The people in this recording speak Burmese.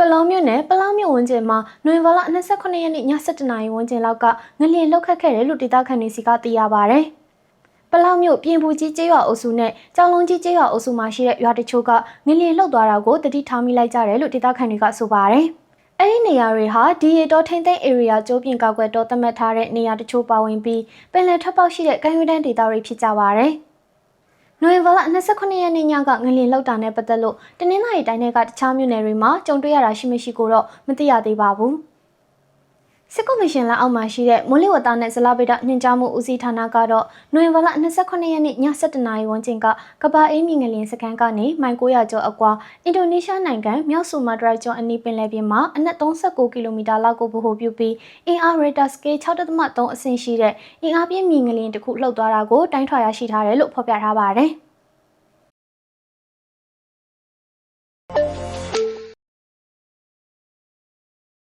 ပလောမြို့နယ်ပလောမြို့ဝန်းကျင်မှာနိုဝင်ဘာလ29ရက်နေ့ည7:00နာရီဝန်းကျင်လောက်ကငလျင်လှုပ်ခတ်ခဲ့တယ်လို့ဒေသခံတွေစီကသိရပါဗျ။ပလောမြို့ပြင်ပူကြီးကျေးရွာအုပ်စုနဲ့ကြောင်လုံးကြီးကျေးရွာအုပ်စုမှာရှိတဲ့ရွာတချို့ကငလျင်လှုပ်သွားတာကိုတတိထားမိလိုက်ကြတယ်လို့ဒေသခံတွေကဆိုပါတယ်။အဲ့ဒီနေရာတွေဟာဒီရီတော်ထိန်သိမ်း area ကျိုးပြင်ကောက်ွယ်တော်သတ်မှတ်ထားတဲ့နေရာတချို့ပါဝင်ပြီးပင်လယ်ထွက်ပေါက်ရှိတဲ့ကမ်းရိုးတန်းဒေသတွေဖြစ်ကြပါတယ်။ နိုဝင်ဘာလ29ရက်နေ့ညကငလျင်လောက်တာနဲ့ပတ်သက်လို့တနင်္လာရီတိုင်းတွေကတခြားမြို့နယ်တွေမှာကြုံတွေ့ရတာရှိမရှိကိုတော့မသိရသေးပါဘူး။ စစ်ကော်မရှင်လက်အောက်မှာရှိတဲ့မိုးလေဝသနဲ့ဇလဗေဒညွှန်ကြားမှုဦးစီးဌာနကတော့နိုဝင်ဘာလ29ရက်နေ့ည7:00နာရီဝန်းကျင်ကကဘာအေးမြငလျင်စခန်းကနေမိုင်900ကျော်အကွာအင်ဒိုနီးရှားနိုင်ငံမြောက်ဆူမာတရာကျွန်းအနီးပင်လယ်ပြင်မှာအနက်39ကီလိုမီတာလောက်ကိုဗဟိုပြုပြီးအင်အားရေဒါစကေး6.3အဆင့်ရှိတဲ့အင်အားပြင်းမြငလျင်တစ်ခုလှုပ်သွားတာကိုတိုင်းထွာရရှိထားတယ်လို့ဖော်ပြထားပါတယ်။